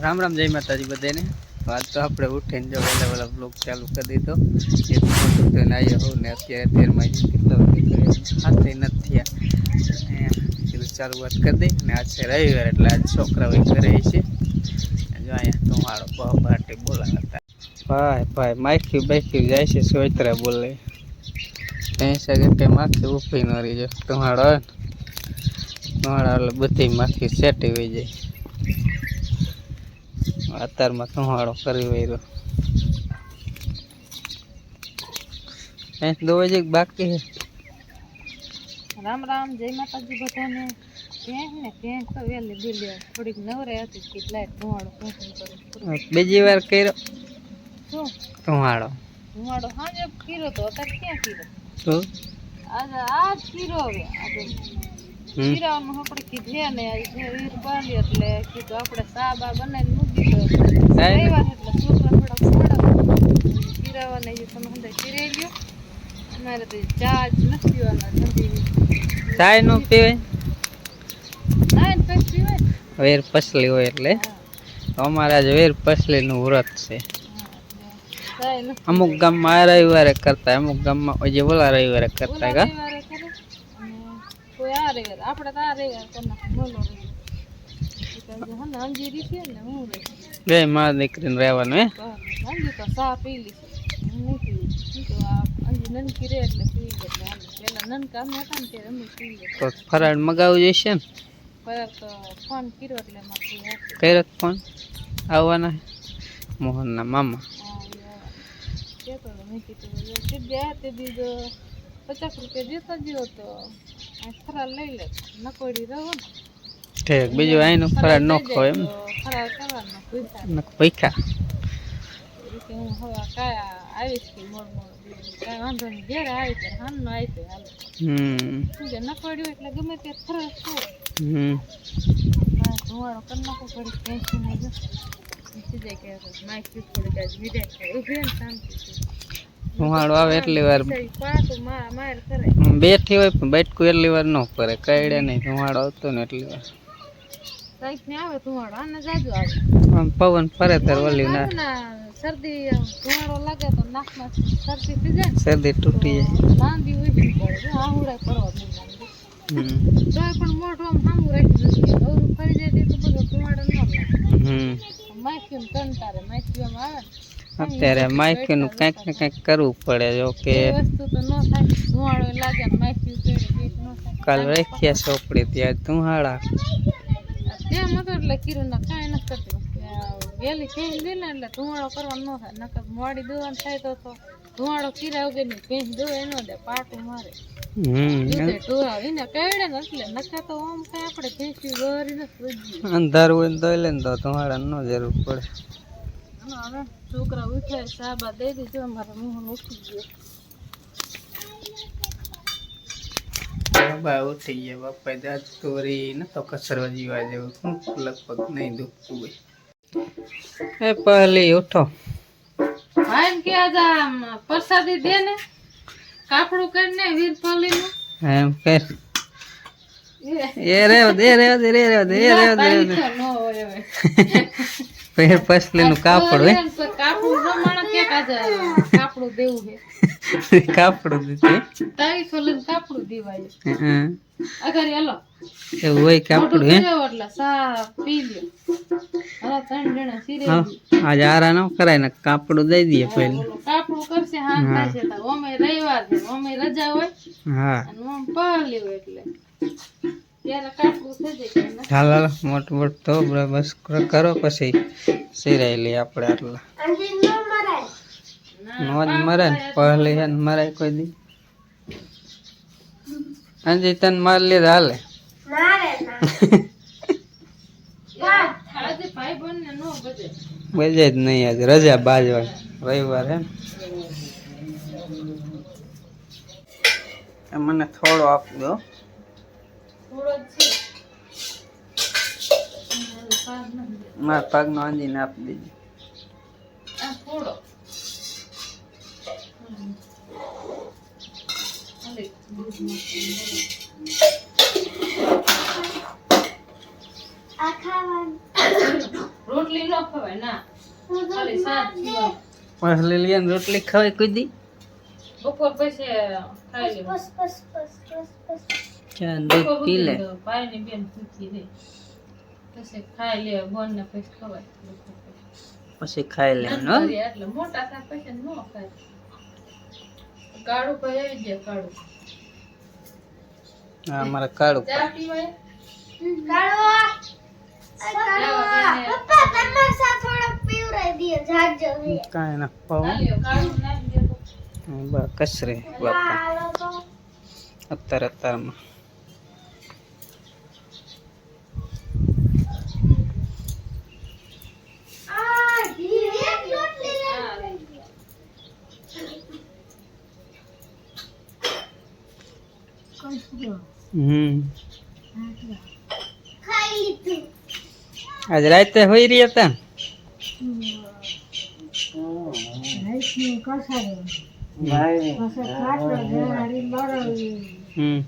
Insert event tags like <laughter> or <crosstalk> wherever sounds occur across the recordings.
રામ રામ, જય માતાજી બધાને. વાત તો આપણે ઉઠીને જો વહેલા વહેલા બ્લોગ ચાલુ કરી દીધો. ફોટો થઈને આવ્યો હોઉં ને અત્યારે તેરમાં કેટલો સાથે નથી કીધું ચાલુ વાત કરી દઈ ને આજ છે રવિવાર, એટલે આજ છોકરાઓ ઘરે છે. જો અહીંયા તમારો બહુ પાર્ટી બોલાવતા. ભાઈ ભાઈ, માખી બાખી જાય છે સોયતરા બોલે. ત્યાં સગે કે માખી ઊભી ન રહી જાય તમારો તમારા એટલે બધી માખી સેટી હોઈ જાય. અત્યારમાં ધુમાડો કરી દો વાગે બાકી છે? રામ રામ જય માતાજી બધાને. ને તો થોડીક નવરે હતી કરું બીજી વાર કર્યો. શું? ધુમાડો. ધુવાડો હાજે કીરો તો અત્યારે ક્યાં કીરો તો આજે આજ કીરો હવે. આજે કીરાવાનું આપણે કીધે ને એટલે કીધું આપણે સા બા બનાવીને ચાય નો પીવાય. વેર પસલી હોય એટલે. અમારા જ વેર પસલીનું વ્રત છે. અમુક ગામમાં આ રવિવારે કરતા અમુક ગામમાં જે ઓલા રવિવારે કરતા કા? આપણે તો આ રવિવારે. બે માં દીકરીને રહેવાનું, હે? તો ચા પી લીધી તો ફરાળ મગાવવું જોઈશે ને કર્યો ફોન? આવવાના મોહનના મામા. પચાસ રૂપિયા દેતા જ્યો તો ફરાળ લઈ લે નકોડી રહો ને. ઠીક બીજું અહીંનું ફરાર ન ખવાય એમ. મારે ધુવાડો આવે એટલી વાર. બેઠી હોય પણ બેઠકું એટલી વાર ન કરે કઈડે નહીં ધુમાડો આવતો ને એટલી વાર. કંઈક ને આવે ધુવાડો આને જાજુ આવે. પવન ફરે ઓલી ના ના શરદી ધુવાડો લાગે તો નાકમાં શરદી થઈ જાય શરદી તૂટી જાય. ને માંદી ઉઠી પડે. આહુડા કરવા તોય પણ મોઢું આમ સામું રાખી દીધું અવરું ફરી જાય તો બધો ધુવાડો ન લાગે. હમ. માખ્યું કંટારે માખ્યું આવે ને. અત્યારે માઇકીનું કંઈક ને કંઈક કરવું પડે જો કે વસ્તુ તો ન થાય. ધુવાડો લાગે ને માખ્યું કેળે થાય. કાલ રાખ્યા ચોપડી ત્યાં ધુહાડા તેમ હતું એટલે કીરું ના કાંઈ નથી કરતી. વહેલી ભેંસ દે ને એટલે ધુવાડો કરવાનો ન થાય. નકર મોડી દોવાનું થાય તો તો ધુવાડો કીરા વગરની ભેંસ દોવે ન દે પાટું મારે. એને ને અંધારું હોય તો લે ને તો ધુહાડા ન જરૂર પડે. છોકરા ઉઠ્યા સાબા દઈ દીધો અમારે મોહન ઉઠી ગયો. બાબા થઈ ગયા. બાપા દાદ તોરી ન તો કસરવા જીવા જેવું શું લગભગ નહીં દુખતું હોય. એ પહેલી ઉઠો. એમ કે આજ આમ પ્રસાદી દે ને. કાપડું કરીને વીરપાલીનું એમ કે. એ. રે દે રે દે રે રે દે રે દે દે ન હોય હવે. <laughs> પેર પસલીનું કાપડ હોય કાપડું પ્રમાણે કે કાપડું દેવું છે. કાપડ દીધું તારીખો લઈને કાપડું દેવાય હમ. અગર હાલો. એવું હોય કાપડ હે? એટલે સા પી લ્યો. હવે ત્રણ જણા સિરે હા આરા ન કરાય ને કાપડું દઈ દઈએ પહેલા. ઓલું કાપડું કરશે હા થશે તો. ઓમે રવિવાર છે ઓમે રજા હોય હા. અને ઓમ પહેલી એટલે. ત્યારે કાપડું થઈ જાય હાલ હાલ મોટ મોટું તો બસ કરો પછી સિરાઈ લઈએ આપણે આટલા. નોજ મરે ને પહેલી હે ને મરાય કોઈ દી. અંજી તને માર લીધા હાલે? બજે <laughs> જ નહીં આજે રજા બાજવા રવિવાર હે એ મને થોડો આપી દો. મારા પગનો અંજીને આપી દેજો. થોડો. રોટલી ન ખવાય ના. ખાલી રોટલી ખવાય. કોઈ દી? બપોર પછી ખાઈ દૂધ પી લે. બેન પછી ખાઈ લે બોન ને પછી ખવાય. પછી. ખાઈ લેવાનું હો. એટલે મોટા થા પછી નો ખાય. કાળું ભાઈ આવી જાય કાળું હા મારા કાળું. ચા પીવાય કાંઈ ના પાવું કસરે બાપા. અત્યારે અત્યારમાં. હમ. આજ રાતે હોઈ રહ્યા હતા હમ.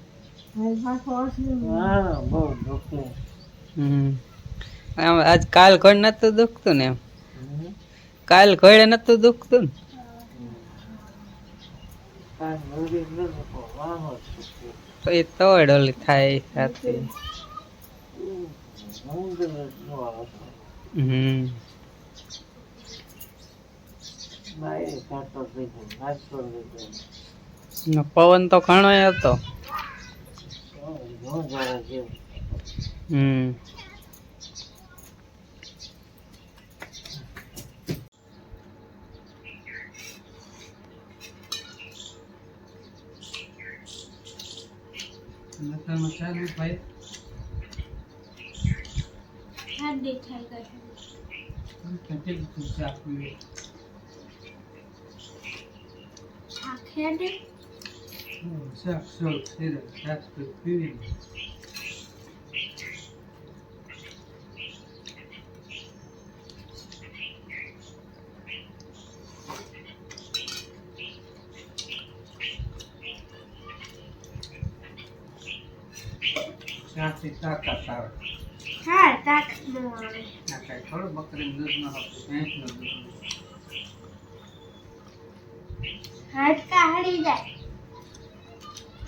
હમ. આજ કાલ ઘોડ નતું દુખતું ને એમ? કાલ ઘોડે નતું દુખતું ને? તો એ તો ઓલી થાય સાથે. હમ. પવન તો ઘણો હતો હમ. ભાઈ શાક સોળ શેર શાક પીવી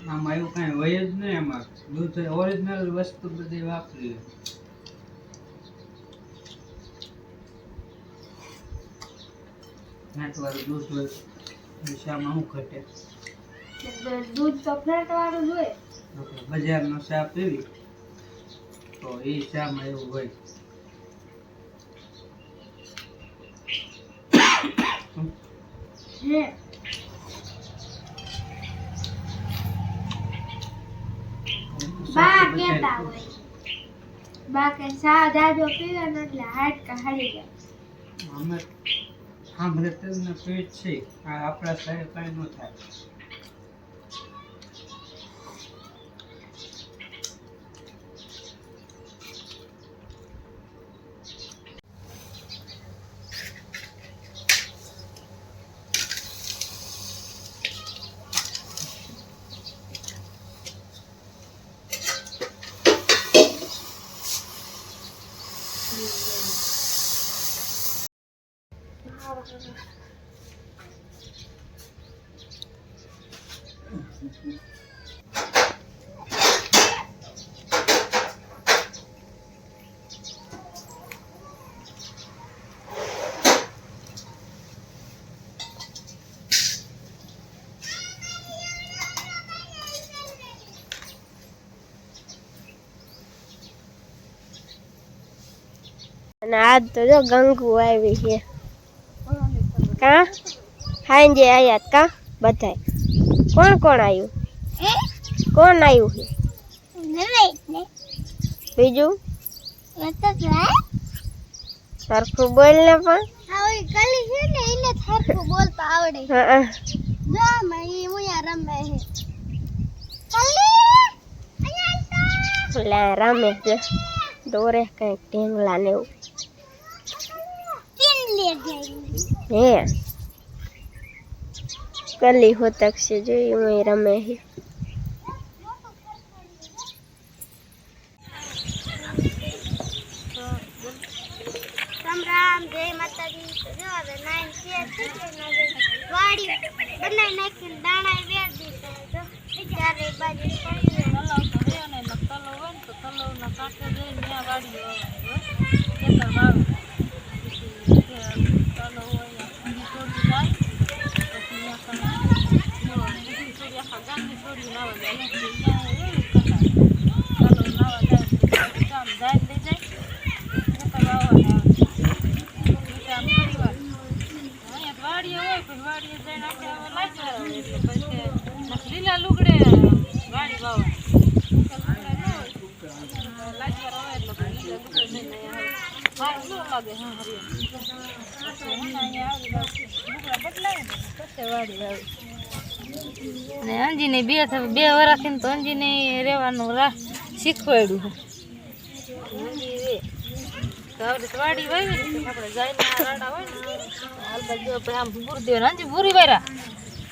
આમાં એવું કાંઈ હોય જ નહીં એમાં દૂધ ઓરિજિનલ વસ્તુ બધી વાપરી વાળું દૂધ હોય શામાં શું ઘટે દૂધ ચોકલેટ વાળું આપણે બજારનો ચા પીવી તો એ ચામાં એવું હોય હે બા કેતા હોય બા કે ને એટલે હાડકા હારી જાય અમે સાંભળે તેમને પેટ છે. આપણા સાહેબ કાંઈ ન થાય. અને આજ તો જો ગંગુ આવી છે. કા? હાંજે આયા કા? બધાય. કોણ કોણ આવ્યું કોણ આવ્યું છે? બીજું? સરખું બોલ ને પણ. હા ઓલા રમે છે. દોરે કંઈક ઢેંગલા ને એવું. હે કલી હોતક છે જોઈ હું રમે છે રામ જય માતાજી તો જો હવે નાઈન છે વાડી બનાવી નાખીને દાણા વેર દીધા જો ચારે બાજુ પડી તલાવ તો હે ને એટલે તલાવ હોય ને તો તલાવના કાંઠે જઈને ત્યાં વાડી વાવવાની હોય ખેતર હું અહીંયા આવી લુગડા બદલાય ને પછી વાડી વાવી ને અંજીને બે બે વરાથી તો અંજીને રહેવાનું શીખવાડ્યું વાડી હોય ને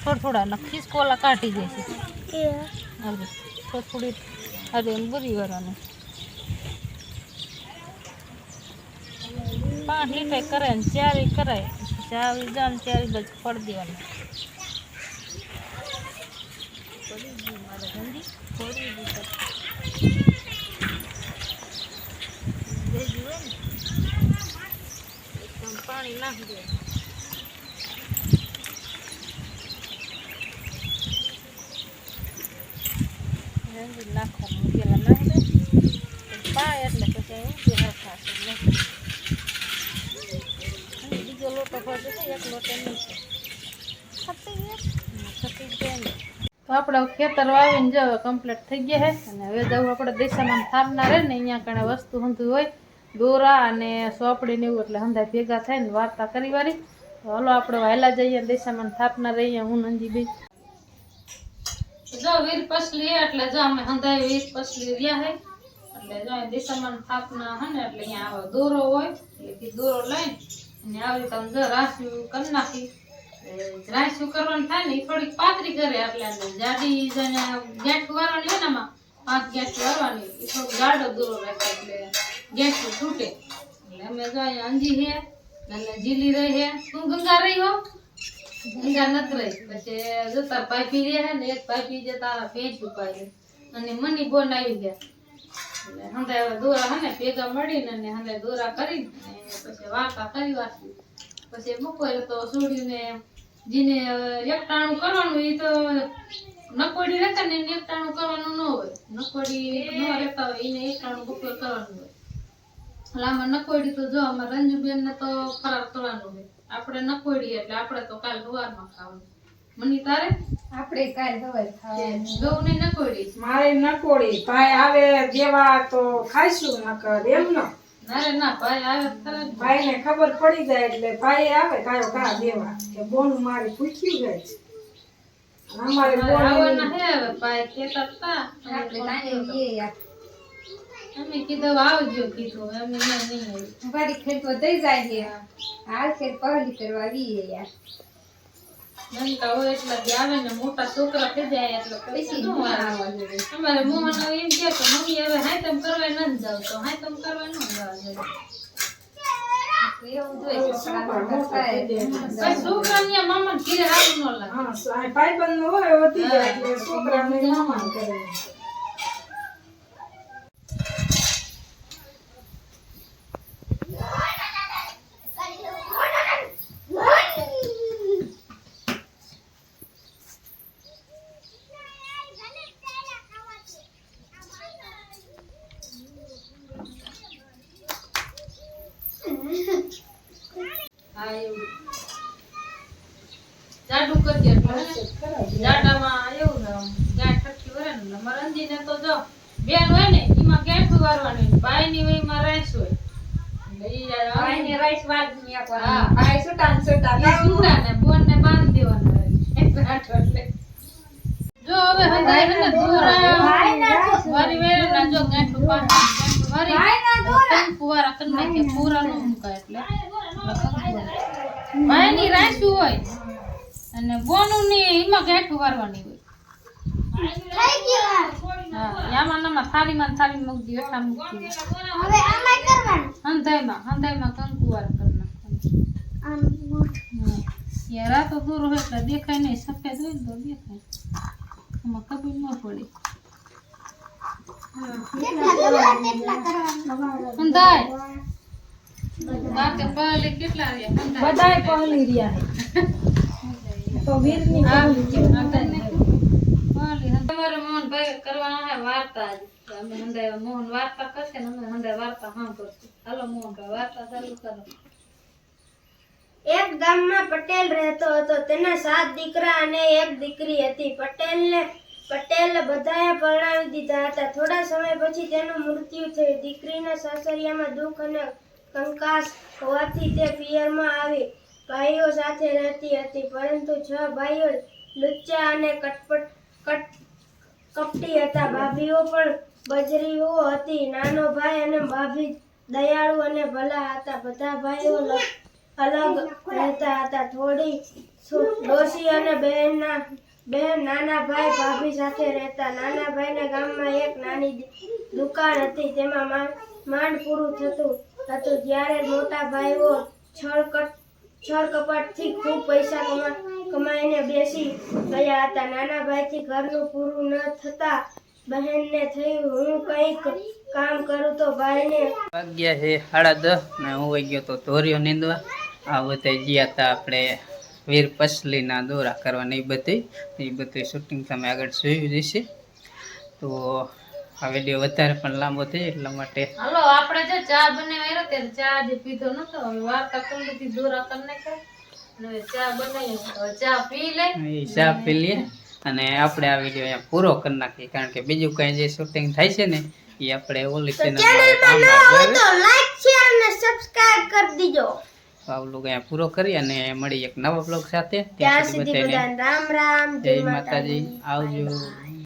થોડા થોડા ને ખિસકોલા કાઢી જાય થોડી થોડી બુરી વાળાનું પાંચ લીટર કરે ને ચારી કરાય. ચાવી જામ ચારી બાજુ ફળ દેવાનું. ગયું ગંદી ફોડી હોય ને એકદમ પાણી નાખી દે રંગી નાખવાનું પેલા નાખી દે પાય એટલે પછી હરખાશે એટલે બીજો લોટો ભરજો એક લોટો નહીં છે. ખપી જાય ને આપણે ખેતર વાવીને જો કમ્પ્લીટ થઈ ગયા છે અને હવે જવું આપણે દિશામાં થાપના રહે ને અહીંયા કણે વસ્તુ હંધું હોય. દોરા અને સોપડી ને એવું એટલે હંધા ભેગા થાય ને વાર્તા કરી વાળી તો હલો આપણે વહેલા જઈએ દિશામાં થાપના રહીએ, હું નંદીબેન. જો વીર પસલી એટલે જો અમે હંધાય વીર પસલી રહ્યા હે. એટલે જો દિશામાં થાપના હે ને, એટલે અહીંયા આવો દોરો હોય. એટલે દોરો લઈને અને આવી રીતે જો રાસ્યું કરી નાખી. એ રાસ્યું કરવાનું થાય ને એ થોડીક પાતરી કરે આને જાડી જેને ગેઠ વારવાની હોય ને આમાં પાંચ ગેઠ વારવાની એ થોડું ગાઢો દૂરો રાખે એટલે ગેઠ તૂટે. એટલે અમે જો અહીંયા અંજી હે, અને જીલી રહી હે. તું ગંગા રહી હો? ગંગા નત રહી. પછી જો તાર પાઇપી રહે હે ને એક પાઇપી જે તારા ભેંસ ઉપાય અને મની બોન આવી ગયા. એટલે હંધે હવે દોરા હે ને ભેગા મળીને અને હંધે દોરા કરીને પછી વાર્તા કરી વાંચી પછી બપોરે તો છોડ્યું જેને એકટાણું કરવાનું એ તો નકોડી રહેતા ને એને એકટાણું કરવાનું ન હોય. નકોડી ન રહેતા હોય એને એકટાણું બપોર કરવાનું હોય. એટલે આમાં નકોડી તો જો આમાં રંજુબેન ને તો ખરાબ કરવાનું હોય. આપણે નકોડી એટલે આપણે તો કાલ સવારમાં ખાવાનું. મની તારે આપણે કાલ સવારે ગૌ ને નકોડી. મારે નકોડી. ભાઈ આવે જેવા તો ખાઈશું નકર એમ ન. ના ભાઈ આવે તો તરત ભાઈ ને. ખબર પડી જાય એટલે ભાઈ આવે કાયો કા દેવા. કે બોન મારી પૂછ્યું જાય છે. અમારે બોન આવવાના હે હવે ભાઈ કહેતા હતા અમે કીધું આવજો કીધું અમે નહીં આવ્યું. વાડી ખેતવા થઈ જાય છે. હાલ ખેત પહેલી કરવા આવીએ યાર. નનકા હોય એટલે જે આવે ને મોટા છોકરા થઈ જાય એટલે પછી શું અમારે મોહન એમ કે કે મમ્મી હવે હાય તમ કરવા ન જાવ તો હાય તમ કરવા ન જાવ છોકરા છોકરા ને મામા ઘીરે આવું ન લાગે. એટલે છોકરાને મામા કરે હા એવું જાડું કરીએ એટલે હે ને, જાડામાં એવું ને આમ ગાંઠ ઠઠી વરે ને અમારે અંજીને તો જો બેન હોય ને એમાં ગાંઠું વારવાની હોય. ભાઈની હોય એમાં રાઈસ હોય એટલે ઈ યાર ને. ભાઈ સુટા ને સુટા ઈ સુડા ને બોન ને બાંધી દેવાના હોય. એક ગાંઠ એટલે. જો હવે હંધાય ને દોરા વારી વેરે ના જો ગાંઠું પાછું ગાંઠું વારી કંકુ વાળા કરી નાખે પૂરા નો મુકાય એટલે. ભાઈ ની રાખ્યું હોય. અને બોનું ની એમાં ગાંઠું વારવાની હોય. થઈ ગયું યામાં નમા થાળીમાં થાળી મૂકી દીધો એટલા મૂકી હવે આમાં કરવાનું? હંધાઈમાં હંધાઈમાં કંકુવાર કરવાનું યારા તો દૂર હોય એટલે દેખાય નહીં સફેદ હોય ને તો દેખાય. એમાં કબીર ન પડે. હંધાય. બાકી પહેલી કેટલા રહ્યા? હંધાય. બધા પહેલી રહ્યા તો વીરની પહેલી. જેવું મોહન ભાઈ કરવાના હે વાર્તા અમે હંધાય મોહન વાર્તા કરશે ને અમે હંધાય વાર્તા સાંભળશું. હાલો મોહન ભાઈ, વાર્તા ચાલુ કરો. એક ગામમાં પટેલ રહેતો હતો. તેના સાત દીકરા અને એક દીકરી હતી. પટેલને પટેલ બધાએ પરણાવી દીધા હતા. થોડા સમય પછી તેનું મૃત્યુ થયું. દીકરીના સાસરિયામાં દુઃખ અને કંકાસ હોવાથી તે પિયરમાં આવી. ભાઈઓ સાથે રહેતી હતી. પરંતુ છ ભાઈઓ લુચ્ચા અને કટપટ કટ કપટી હતા. ભાભીઓ પણ બજરીઓ હતી. નાનો ભાઈ અને ભાભી દયાળુ અને ભલા હતા. બધા ભાઈઓ અલગ રહેતા હતા. થોડી ડોશી અને બહેનના બહેન, નાના ભાઈ, ભાભી સાથે રહેતા. નાના ભાઈને ગામમાં એક નાની દુકાન હતી. તેમાં માંડ પૂરું થતું હતું. જ્યારે મોટા ભાઈઓ છળ છળ કપાટથી ખૂબ પૈસા કમા કમાઈને બેસી ગયા હતા. નાના ભાઈથી ઘરનું પૂરું ન થતા બહેનને થયું હું કંઈક કામ કરું તો ભાઈને વાગ્યા છે સાડા દસ ને હું વહી ગયો તો ધોર્યો નીંદવા. આ બધા ગયા હતા આપણે વીર પસલીના દોરા કરવાના એ બધી. એ બધું શૂટિંગ તમે આગળ જોયું જશે તો આ વીડિયો વધારે પણ લાંબો થઈ એટલા માટે હાલો આપણે જે ચા બનાવી ત્યારે ચા જે પીધો નતો હવે વાર્તા કરી દોરા કરી નાખ્યા ચા બનાવી હવે ચા પી લઈએ. અને આપણે આ વીડિયો અહીંયા પૂરો કરી નાખીએ. કારણ કે બીજું કંઈ જે શૂટિંગ થાય છે ને એ આપણે ઓલી ચેનલમાં લાઈક શેર અને સબસ્ક્રાઇબ કરી દીજો. આ બ્લોગ અહીંયા પૂરો કરી અને મળી એક નવા બ્લોગ સાથે. ત્યાં સુધી બધાને રામ રામ જય માતાજી. આવજો.